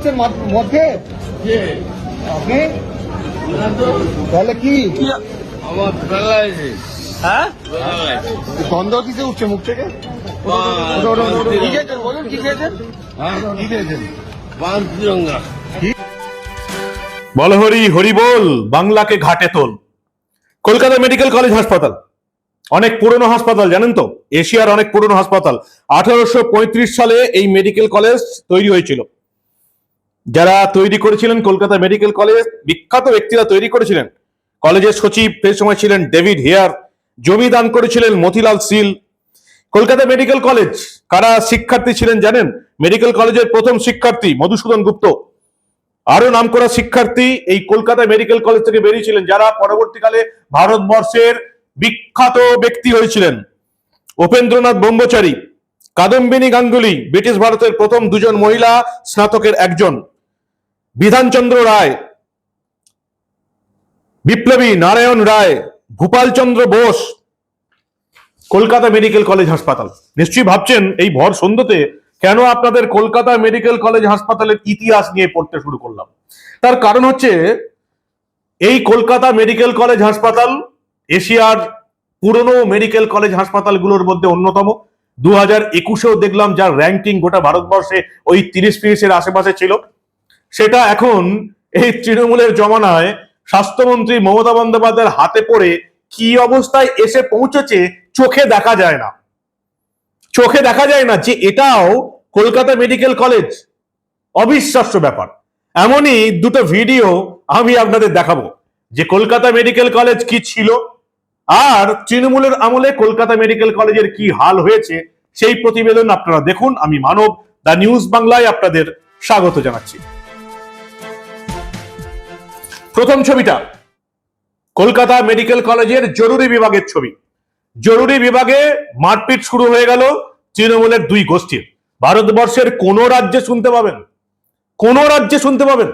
করছেন মধ্যে? আপনি? তাহলে কি? আমার প্যারালাইসিস হ্যাঁ? গন্ধ কিসে উঠছে মুখ থেকে? ওটা, ওটা, ওটা, ওটা। কি খেয়েছেন? বলুন কি খেয়েছেন? কি খেয়েছেন? পাঁচ বল হরি হরি বল বাংলাকে ঘাটে তোল। কলকাতা মেডিকেল কলেজ হাসপাতাল। অনেক পুরনো হাসপাতাল জানেন তো? এশিয়ার অনেক পুরনো হাসপাতাল। আঠারোশো পঁয়ত্রিশ সালে এই মেডিকেল কলেজ তৈরি হয়েছিল। যারা তৈরি করেছিলেন কলকাতা মেডিকেল কলেজ, বিখ্যাত ব্যক্তিরা তৈরি করেছিলেন। কলেজের সচিব সেই সময় ছিলেন ডেভিড হেয়ার, জমি দান করেছিলেন মতিলাল সিল। কলকাতা মেডিকেল কলেজ, কারা শিক্ষার্থী ছিলেন জানেন? মেডিকেল কলেজের প্রথম শিক্ষার্থী মধুসূদন গুপ্ত। আরও নামকরা শিক্ষার্থী এই কলকাতা মেডিকেল কলেজ থেকে বেরিয়েছিলেন, যারা পরবর্তীকালে ভারতবর্ষের বিখ্যাত ব্যক্তি হয়েছিলেন। উপেন্দ্রনাথ ব্রহ্মচারী, কাদম্বিনী গাঙ্গুলি, ব্রিটিশ ভারতের প্রথম দুজন মহিলা স্নাতকের একজন। বিধানচন্দ্র রায়, বিপ্লবী নারায়ণ রায় ভূপালচন্দ্র বোস, কলকাতা মেডিকেল কলেজ হাসপাতাল। নিশ্চয়ই ভাবছেন এই ভর সন্ধ্যতে কেন আপনাদের কলকাতা মেডিকেল কলেজ হাসপাতালের ইতিহাস নিয়ে পড়তে শুরু করলাম? তার কারণ হচ্ছে, এই কলকাতা মেডিকেল কলেজ হাসপাতাল এশিয়ার পুরনো মেডিকেল কলেজ হাসপাতালগুলোর মধ্যে অন্যতম। দু হাজার একুশেও দেখলাম যার র্যাঙ্কিং গোটা ভারতবর্ষে ওই তিরিশ তিরিশের আশেপাশে ছিল। সেটা এখন এই তৃণমূলের জমানায় স্বাস্থ্যমন্ত্রী মমতা বন্দ্যোপাধ্যায়ের হাতে পড়ে কি অবস্থায় এসে পৌঁছেছে চোখে দেখা যায় না। চোখে দেখা যায় না যে এটাও কলকাতা মেডিকেল কলেজ। অবিশ্বাস্য ব্যাপার। এমনই দুটো ভিডিও আমি আপনাদের দেখাবো যে কলকাতা মেডিকেল কলেজ কি ছিল আর তৃণমূলের আমলে কলকাতা মেডিকেল কলেজের কি হাল হয়েছে সেই প্রতিবেদন আপনারা দেখুন। আমি মানব দা নিউজ বাংলায় আপনাদের স্বাগত জানাচ্ছি। প্রথম ছবিটা কলকাতা মেডিকেল কলেজের জরুরি বিভাগের ছবি। জরুরি বিভাগে মারপিট শুরু হয়ে গেল তৃণমূলের দুই গোষ্ঠীর। ভারতবর্ষের কোন রাজ্যে শুনতে পাবেন? কোন রাজ্যে শুনতে পাবেন?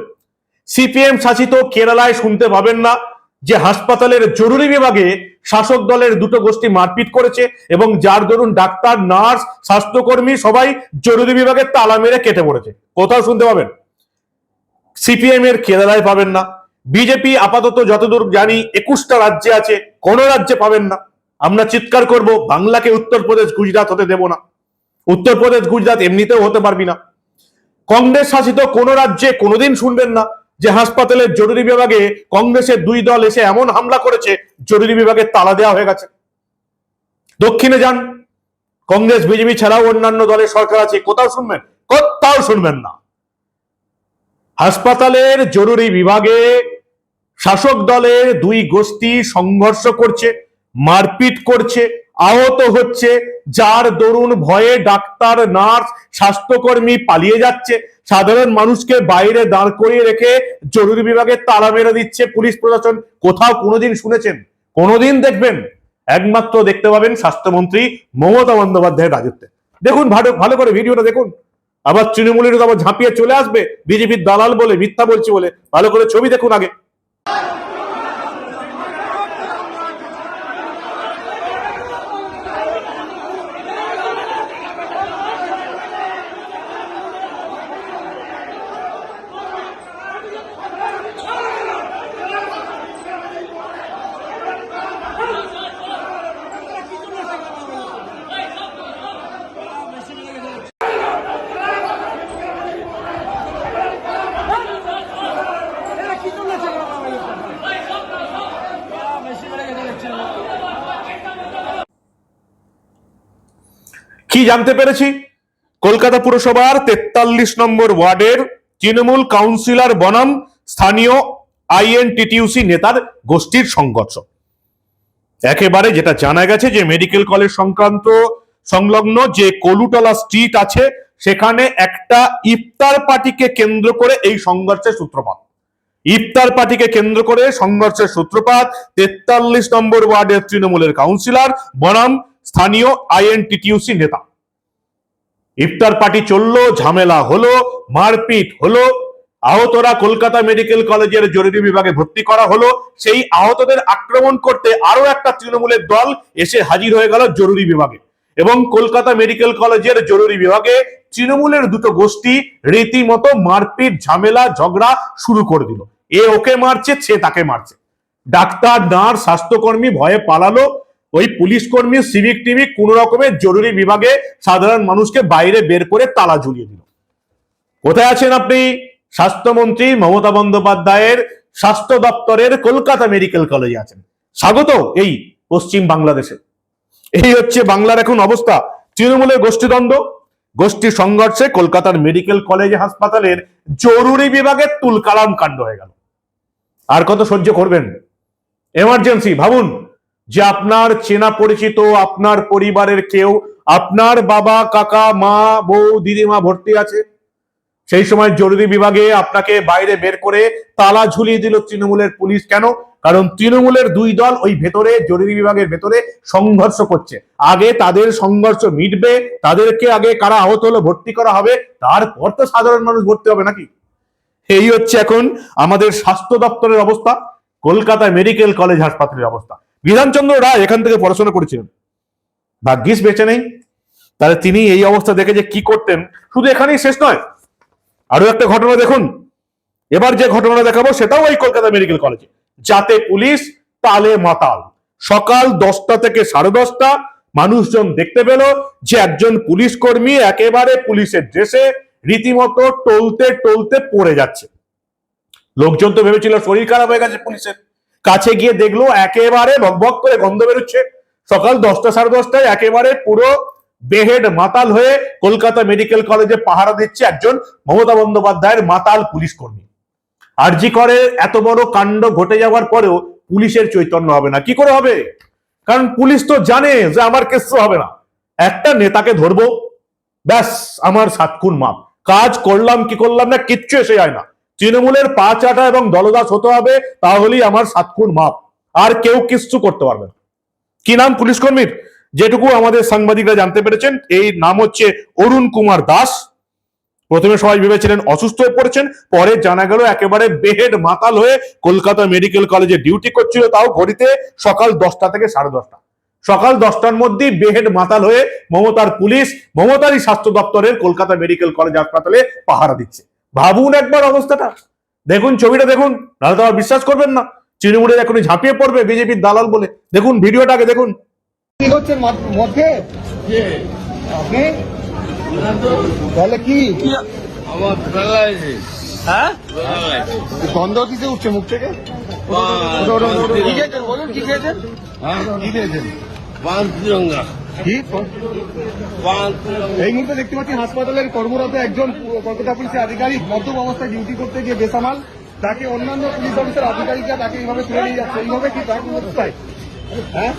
সিপিএম শাসিত কেরালায় শুনতে পাবেন না যে হাসপাতালের জরুরি বিভাগে শাসক দলের দুটো গোষ্ঠী মারপিট করেছে এবং যার দরুন ডাক্তার, নার্স, স্বাস্থ্যকর্মী সবাই জরুরি বিভাগে তালা মেরে কেটে পড়েছে। কোথাও শুনতে পাবেন? সিপিএম এর কেরালায় পাবেন না। বিজেপি আপাতত যতদূর জানি একুশটা রাজ্যে আছে, কোন রাজ্যে পাবেন না। আমরা চিৎকার করব, বাংলাকে উত্তরপ্রদেশ গুজরাট হতে দেব না। উত্তরপ্রদেশ গুজরাট এমনিতেও হতে পারবি না। কংগ্রেস শাসিত কোন রাজ্যে কোনোদিন শুনবেন না যে হাসপাতালের জরুরি বিভাগে কংগ্রেসের দুই দল এসে এমন হামলা করেছে, জরুরি বিভাগে তালা দেওয়া হয়ে গেছে। দক্ষিণে যান। কংগ্রেস বিজেপি ছাড়াও অন্যান্য দলের সরকার আছে। কোথাও শুনবেন? কোথাও শুনবেন না। হাসপাতালের জরুরি বিভাগে শাসক দলের দুই গোষ্ঠী সংঘর্ষ করছে, মারপিট করছে, আহত হচ্ছে, যার দরুন ভয়ে ডাক্তার, নার্স, স্বাস্থ্যকর্মী পালিয়ে যাচ্ছে। সাধারণ মানুষকে বাইরে দাঁড় করিয়ে রেখে জরুরি বিভাগে তালা মেরে দিচ্ছে পুলিশ প্রশাসন। কোথাও কোনোদিন শুনেছেন? কোনোদিন দেখবেন? একমাত্র দেখতে পাবেন স্বাস্থ্যমন্ত্রী মমতা বন্দ্যোপাধ্যায়ের রাজত্বে। দেখুন ভালো ভালো করে ভিডিওটা দেখুন। আবার তৃণমূলের আবার ঝাঁপিয়ে চলে আসবে, বিজেপির দালাল বলে, মিথ্যা বলছি বলে। ভালো করে ছবি দেখুন আগে। কি জানতে পেরেছি? কলকাতা পুরসভার তেতাল্লিশ নম্বর ওয়ার্ডের তৃণমূল কাউন্সিলর বনাম স্থানীয় আইএনটিটিউসি নেতার গোষ্ঠীর সংঘর্ষ। একেবারে যেটা জানা গেছে যে মেডিকেল কলেজ সংক্রান্ত সংলগ্ন যে কলুটলা স্ট্রিট আছে, সেখানে একটা ইফতার পার্টিকে কেন্দ্র করে এই সংঘর্ষের সূত্রপাত। ইফতার পার্টিকে কেন্দ্র করে সংঘর্ষের সূত্রপাত তেতাল্লিশ নম্বর ওয়ার্ডের তৃণমূলের কাউন্সিলর বনাম স্থানীয় আইএনটিটিউসি নেতা। ইফতার পার্টি চলল, ঝামেলা হলো, মারপিট হলো। আহতরা কলকাতা মেডিকেল কলেজের জরুরি বিভাগে ভর্তি করা হলো। সেই আহতদের আক্রমণ করতে আরও একটা তৃণমূলের দল এসে হাজির হয়ে গেল জরুরি বিভাগে। এবং কলকাতা মেডিকেল কলেজের জরুরি বিভাগে তৃণমূলের দুটো গোষ্ঠী রীতিমতো মারপিট, ঝামেলা, ঝগড়া শুরু করে দিল। এ ওকে মারছে, সে তাকে মারছে। ডাক্তার, নার্স, স্বাস্থ্যকর্মী ভয়ে পালালো। ওই পুলিশ কর্মী সিভিক টিভিক কোন রকমের জরুরি বিভাগে সাধারণ মানুষকে বাইরে বের করে তালা ঝুলিয়ে দিল। কোথায় আছেন আপনি? স্বাস্থ্যমন্ত্রী মমতা বন্দ্যোপাধ্যায়ের স্বাস্থ্য দপ্তরের কলকাতা মেডিকেল কলেজে আছেন। স্বাগত এই পশ্চিম বাংলাদেশে। এই হচ্ছে বাংলার এখন অবস্থা। তৃণমূলের গোষ্ঠীদ্বন্দ্ব গোষ্ঠী সংঘর্ষে কলকাতার মেডিকেল কলেজ হাসপাতালের জরুরি বিভাগে তুলকালাম কাণ্ড হয়ে গেল। আর কত সহ্য করবেন? এমার্জেন্সি, ভাবুন। যে আপনার চেনা পরিচিত, আপনার পরিবারের কেউ, আপনার বাবা, কাকা, মা, বউ দিদিমা ভর্তি আছে? সেই সময় জরুরি বিভাগে আপনাকে বাইরে বের করে তালা ঝুলিয়ে দিল তৃণমূলের পুলিশ। কেন? কারণ তৃণমূলের দুই দল ওই ভেতরে, জরুরি বিভাগের ভেতরে সংঘর্ষ করছে। আগে তাদের সংঘর্ষ মিটবে, তাদেরকে আগে কারা আহত হলো, ভর্তি করা হবে, তারপর তো সাধারণ মানুষ ভর্তি হবে নাকি? এই হচ্ছে এখন আমাদের স্বাস্থ্য দপ্তরের অবস্থা কলকাতা মেডিকেল কলেজ হাসপাতালের অবস্থা। বিধানচন্দ্র রায় এখান থেকে পড়াশোনা করেছিলেন। ভাগ্যিস বেঁচে নেই। তাহলে তিনি এই অবস্থা দেখে যে কি করতেন, শুধু এখানেই শেষ নয়। আরও একটা ঘটনা দেখুন। এবার যে ঘটনা দেখাবো, সেটাও ওই কলকাতা মেডিকেল কলেজে। যাতে পুলিশ তালে মাতাল। সকাল দশটা থেকে সাড়ে দশটা, মানুষজন দেখতে পেল যে একজন পুলিশ কর্মী একেবারে পুলিশের ড্রেসে রীতিমতো টলতে টলতে পড়ে যাচ্ছে। লোকজন তো ভেবেছিল শরীর খারাপ হয়ে গেছে পুলিশের। কাছে গিয়ে দেখল, একেবারে বকবক করে গন্ধ বেরোচ্ছে। সকাল দশটা সাড়ে দশটায় একেবারে পুরো বেহেড মাতাল হয়ে কলকাতা মেডিকেল কলেজে পাহারা দিচ্ছে একজন মমতা বন্দ্যোপাধ্যায়ের মাতাল পুলিশ কর্মী। আরজি করে এত বড় কাণ্ড ঘটে যাওয়ার পরেও পুলিশের চৈতন্য হবে না। কি করে হবে? কারণ পুলিশ তো জানে যে আমার কেস হবে না। একটা নেতাকে ধরবো, ব্যাস, আমার সাতক্ষুন মাপ। কাজ করলাম কি করলাম না, কিচ্ছু এসে যায় না। তৃণমূলের পা চাটা এবং দলদাস হতে হবে, তাহলেই আমার সাতক্ষুন মাপ। আর কেউ কিচ্ছু করতে পারবে না। কি নাম পুলিশ কর্মীর? যেটুকু আমাদের সাংবাদিকরা জানতে পেরেছেন, এই নাম হচ্ছে অরুণ কুমার দাস। প্রথমে সবাই ভেবেছিলেন অসুস্থ হয়ে পড়েছেন, পরে জানা গেল একেবারে বেহেড মাতাল হয়ে কলকাতা মেডিকেল কলেজে ডিউটি করছিল, তাও ঘড়িতে সকাল দশটা থেকে সাড়ে দশটা। সকাল দশটার মধ্যেই বেহেড মাতাল হয়ে মমতার পুলিশ, মমতারই স্বাস্থ্য দপ্তরের কলকাতা মেডিকেল কলেজ হাসপাতালে পাহারা দিচ্ছে। ভাবুন একবার অবস্থাটা। দেখুন ছবিটা দেখুন নাহলে তো আর বিশ্বাস করবেন না। তৃণমূলের এখনই ঝাঁপিয়ে পড়বে বিজেপির দালাল বলে। দেখুন ভিডিওটা আগে দেখুন। কি করছেন মধ্যে আপনি? তাহলে কি? আমার হ্যাঁ? গন্ধ কিসে উঠছে মুখ থেকে? ওঠো। কি খেয়েছেন? বলুন কি খেয়েছেন? হ্যাঁ? কি খেয়েছেন এই মুহূর্তে দেখতে পাচ্ছি হাসপাতালের কর্মরত একজন কলকাতা পুলিশের আধিকারিক মদ্যপ অবস্থায় ডিউটি করতে গিয়ে বেসামাল। তাকে অন্যান্য পুলিশ অফিসার আধিকারিকরা তাকে এইভাবে তুলে নিয়ে যাচ্ছে। এইভাবে কি তাকে অবস্থায়? হ্যাঁ?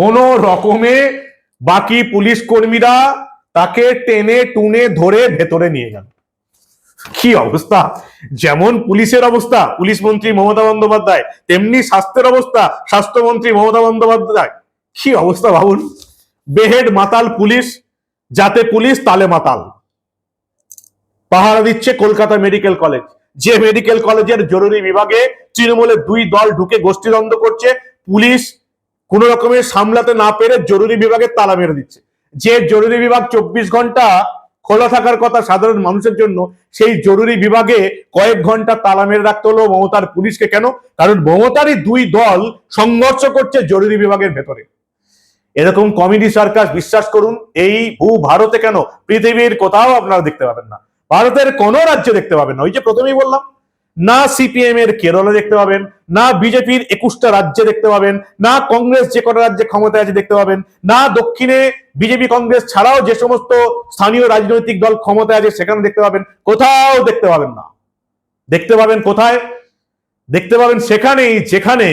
কোন রকমে বাকি পুলিশ কর্মীরা তাকে টেনে টুনে ধরে ভেতরে নিয়ে যান। কি অবস্থা? যেমন পুলিশের অবস্থা, পুলিশ মন্ত্রী মমতা বন্দ্যোপাধ্যায়, তেমনি স্বাস্থ্যের অবস্থা, স্বাস্থ্যমন্ত্রী মমতা বন্দ্যোপাধ্যায়। কি অবস্থা ভাবুন বেহেড মাতাল পুলিশ, যাতে পুলিশ তালে মাতাল। পাহারা দিচ্ছে কলকাতা মেডিকেল কলেজ। যে মেডিকেল কলেজের জরুরি বিভাগে তৃণমূলের দুই দল ঢুকে গোষ্ঠীদ্বন্দ্ব করছে, পুলিশ কোন রকমের সামলাতে না পেরে জরুরি বিভাগে তালা মেরে দিচ্ছে। যে জরুরি বিভাগ চব্বিশ ঘণ্টা খোলা থাকার কথা সাধারণ মানুষের জন্য, সেই জরুরি বিভাগে কয়েক ঘণ্টা তালা মেরে রাখতে হলো মমতার পুলিশকে। কেন? কারণ মমতারই দুই দল সংঘর্ষ করছে জরুরি বিভাগের ভেতরে। এরকম কমেডি সার্কাস বিশ্বাস করুন, এই ভূ ভারতে কেন? পৃথিবীর কোথাও আপনারা দেখতে পাবেন না। ভারতের কোন রাজ্যে দেখতে পাবেন না। ওই যে প্রথমেই বললাম, না সিপিএম এর কেরলে দেখতে পাবেন, না বিজেপির একুশটা রাজ্যে দেখতে পাবেন, না কংগ্রেস যে কটা রাজ্যে ক্ষমতায় আছে দেখতে পাবেন, না দক্ষিণে বিজেপি কংগ্রেস ছাড়াও যে সমস্ত স্থানীয় রাজনৈতিক দল ক্ষমতায় আছে সেখানে দেখতে পাবেন, কোথাও দেখতে পাবেন না। দেখতে পাবেন কোথায়? দেখতে পাবেন সেখানেই যেখানে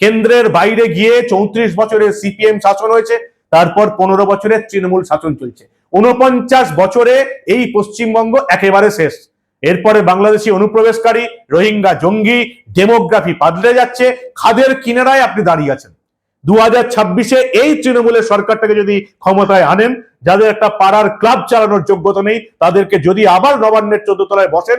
কেন্দ্রের বাইরে গিয়ে চৌত্রিশ বছরের সিপিএম শাসন হয়েছে, তারপর পনেরো বছরের তৃণমূল শাসন চলছে। উনপঞ্চাশ বছরে এই পশ্চিমবঙ্গ একেবারে শেষ। এরপরে বাংলাদেশি অনুপ্রবেশকারী, রোহিঙ্গা জঙ্গি, ডেমোগ্রাফি পাদলে যাচ্ছে, খাদের কিনারায় আপনি দাঁড়িয়ে আছেন। দু হাজার ছাব্বিশে এই তৃণমূলের সরকারটাকে যদি ক্ষমতায় আনেন, যাদের একটা পাড়ার ক্লাব চালানোর যোগ্যতা নেই, তাদেরকে যদি আবার নবান্নের চোদ্দ তলায় বসেন,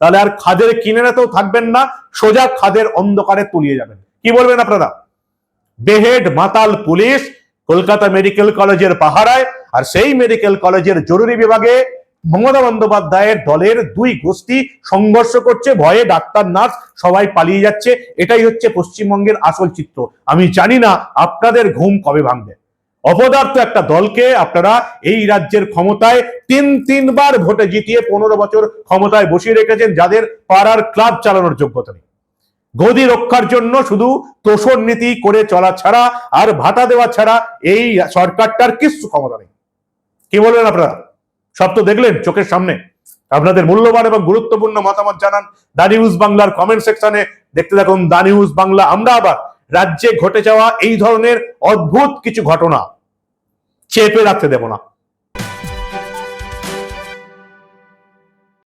তাহলে আর খাদের কিনারাতেও থাকবেন না, সোজা খাদের অন্ধকারে তলিয়ে যাবেন। কি বলবেন আপনারা? বেহেড, মাতাল পুলিশ কলকাতা মেডিকেল কলেজের পাহারায় আর সেই মেডিকেল কলেজের জরুরি বিভাগে মমতা বন্দ্যোপাধ্যায়ের দলের দুই গোষ্ঠী সংঘর্ষ করছে, ভয়ে ডাক্তার, নার্স সবাই পালিয়ে যাচ্ছে। এটাই হচ্ছে পশ্চিমবঙ্গের আসল চিত্র। আমি জানি না আপনাদের ঘুম কবে ভাঙবে। অপদার্থ একটা দলকে আপনারা এই রাজ্যের ক্ষমতায় তিন, তিনবার ভোটে জিতিয়ে পনেরো বছর ক্ষমতায় বসিয়ে রেখেছেন, যাদের পাড়ার ক্লাব চালানোর যোগ্যতা নেই। গদি রক্ষার জন্য শুধু তোষণ নীতি করে চলা ছাড়া আর ভাতা দেওয়া ছাড়া এই সরকারটার কিছু ক্ষমতা নেই। কি বলবেন আপনারা? সব তো দেখলেন চোখের সামনে। আপনাদের মূল্যবান এবং গুরুত্বপূর্ণ মতামত জানান দা নিউজ বাংলার কমেন্ট সেকশনে। দেখতে থাকুন দা নিউজ বাংলা। আমরা আবার রাজ্যে ঘটে যাওয়া এই ধরনের অদ্ভুত কিছু ঘটনা চেপে রাখতে দেব না।